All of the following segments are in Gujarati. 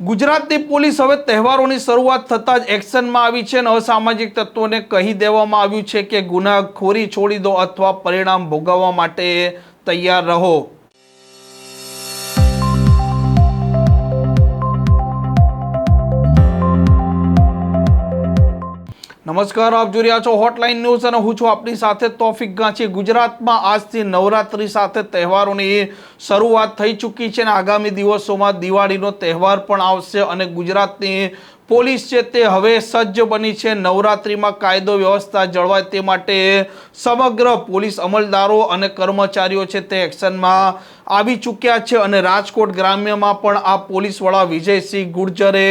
ગુજરાતની પોલીસ હવે તહેવારોની શરૂઆત થતાં જ એક્શનમાં આવી છે અને અસામાજિક તત્વોને કહી દેવામાં આવ્યું છે કે ગુનાખોરી છોડી દો અથવા પરિણામ ભોગવવા માટે તૈયાર રહો. નમસ્કાર, આપ જોઈ રહ્યા છો હોટલાઇન ન્યૂઝ અને હું છું આપની સાથે તોફિક ગાંચી. ગુજરાતમાં આજથી નવરાત્રી સાથે તહેવારોની શરૂઆત થઈ ચૂકી છે અને આગામી દિવસોમાં દિવાળીનો તહેવાર પણ આવશે અને ગુજરાતની પોલીસ છે તે હવે સજ્જ બની છે. નવરાત્રિમાં કાયદો વ્યવસ્થા જળવાય તે માટે સમગ્ર પોલીસ અમલદારો અને કર્મચારીઓ છે તે એક્શનમાં આવી ચૂક્યા છે અને રાજકોટ ગ્રામ્યમાં પણ આ પોલીસ વડા વિજયસિંહ ગુર્જરે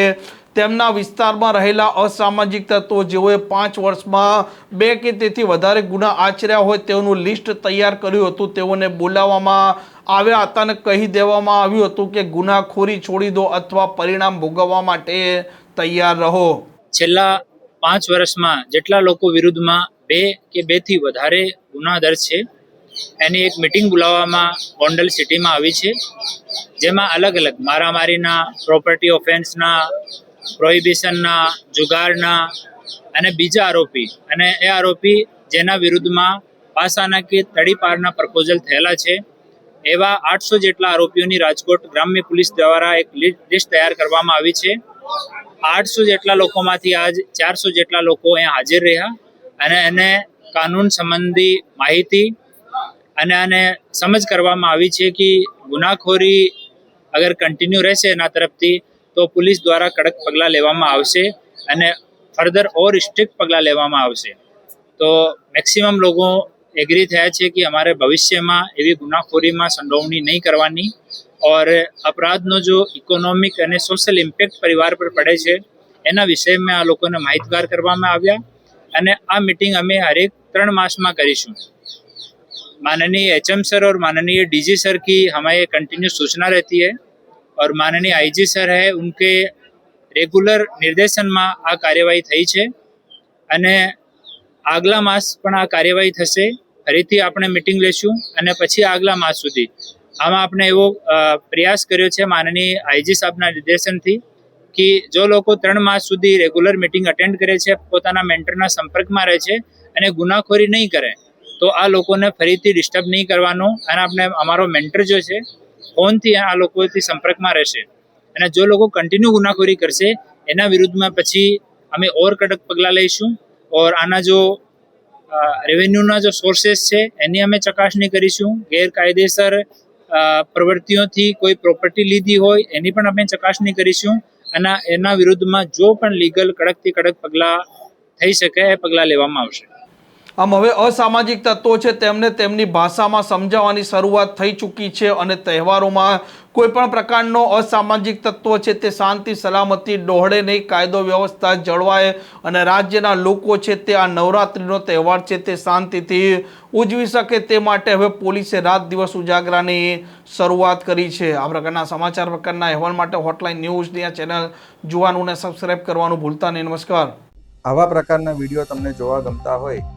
તેમના વિસ્તારમાં રહેલા અસામાજિક તત્વો જેઓએ પાંચ વર્ષમાં બે કે તેથી વધારે ગુના આચર્યા હોય તેઓનું લિસ્ટ તૈયાર કર્યું હતું. તેઓને બોલાવવામાં આવ્યા હતા અને કહી દેવામાં આવ્યું હતું કે ગુનાખોરી છોડી દો અથવા પરિણામ ભોગવવા માટે તૈયાર રહો. છેલ્લા પાંચ વર્ષમાં જેટલા લોકો વિરુદ્ધમાં બે કે બેથી વધારે ગુના દર્જ છે, એની એક મિટિંગ બોલાવવામાં ગોંડલ સિટીમાં આવી છે, જેમાં અલગ અલગ મારામારીના પ્રોપર્ટી ઓફેન્સના પ્રોહિબિશનના, જુગારના અને બીજા આરોપી. અને એ આરોપી જેના વિરુદ્ધમાં પાસાના કે તડીપારના પ્રપોઝલ થયેલા છે. એવા આઠસો જેટલા આરોપીઓની રાજકોટ ગ્રામ્ય પોલીસ દ્વારા એક લિસ્ટ તૈયાર કરવામાં આવી છે. આઠસો જેટલા લોકોમાંથી આજ ચારસો જેટલા લોકો અહીંયા હાજર રહ્યા અને એને કાનૂન સંબંધી માહિતી અને આને સમજ કરવામાં આવી છે કે ગુનાખોરી અગર કન્ટિન્યુ રહેશે એના તરફથી તો પોલીસ દ્વારા કડક પગલાં લેવામાં આવશે અને ફર્ધર ઓર સ્ટ્રિક્ટ પગલાં લેવામાં આવશે તો મેક્સિમમ લોકો એગ્રી થયા છે કે અમારે ભવિષ્યમાં એવી ગુનાખોરીમાં સંડોવણી નહીં કરવાની ઓર અપરાધનો જો ઇકોનોમિક અને સોશિયલ ઇમ્પેક્ટ પરિવાર પર પડે છે એના વિષયમાં આ લોકોને માહિતગાર કરવામાં આવ્યા અને આ મીટિંગ અમે હરેક ત્રણ માસમાં કરીશું माननीय एच एम सर और माननीय डीजी सर की हमें कंटिन्यू सूचना रहती है और माननीय आईजी सर है उनके રેગ્યુલર નિર્દેશનમાં આ કાર્યવાહી થઈ છે અને આગલા માસ પણ આ કાર્યવાહી થશે ફરીથી આપણે મિટિંગ લેશું અને પછી આગલા માસ સુધી આમાં આપણે એવો અ, પ્રયાસ કર્યો છે માનનીય આઈજી સાહેબના નિર્દેશનથી કે જો લોકો ત્રણ માસ સુધી રેગ્યુલર મિટિંગ અટેન્ડ કરે છે પોતાના મેન્ટરના સંપર્કમાં રહે છે અને ગુનાખોરી નહીં કરે તો આ લોકોને ફરીથી ડિસ્ટર્બ નહીં કરવાનો અને આપણે અમારો મેન્ટર જો છે ફોનથી આ લોકોથી સંપર્કમાં રહેશે? અને જો લોકો કન્ટિન્યુ ગુનાખોરી કરશે, એના વિરુદ્ધમાં પછી અમે ઓર કડક પગલાં લઈશું. ઓર આના જો રેવન્યુના જો સોર્સેસ છે, એની અમે ચકાસણી કરીશું. ગેરકાયદેસર પ્રવૃત્તિઓથી કોઈ પ્રોપર્ટી લીધી હોય, એની પણ અમે ચકાસણી કરીશું. અને એના વિરુદ્ધમાં જો પણ લીગલ કડકથી કડક પગલાં થઈ શકે, એ પગલાં લેવામાં આવશે. આમ હવે અસામાજિક તત્વો છે, તેમને તેમની ભાષામાં સમજાવવાની શરૂઆત થઈ ચૂકી છે અને તહેવારોમાં કોઈ પણ પ્રકારનો અસામાજિક તત્વ છે, તે શાંતિ, સલામતી, ડોહળે નહીં, કાયદો, વ્યવસ્થા, જળવાય અને રાજ્યના લોકો છે, તે આ નવરાત્રિનો તહેવાર છે, તે શાંતિથી ઉજવી શકે તે માટે હવે પોલીસે રાત દિવસ ઉજાગરાની શરૂઆત કરી છે. આ પ્રકારના સમાચાર પ્રકારના અહેવાલ માટે હોટલાઇન ન્યૂઝની આ ચેનલ જોવાનું અને સબસ્ક્રાઇબ કરવાનું ભૂલતા નહીં. નમસ્કાર. આવા પ્રકારના વીડિયો તમને જોવા ગમતા હોય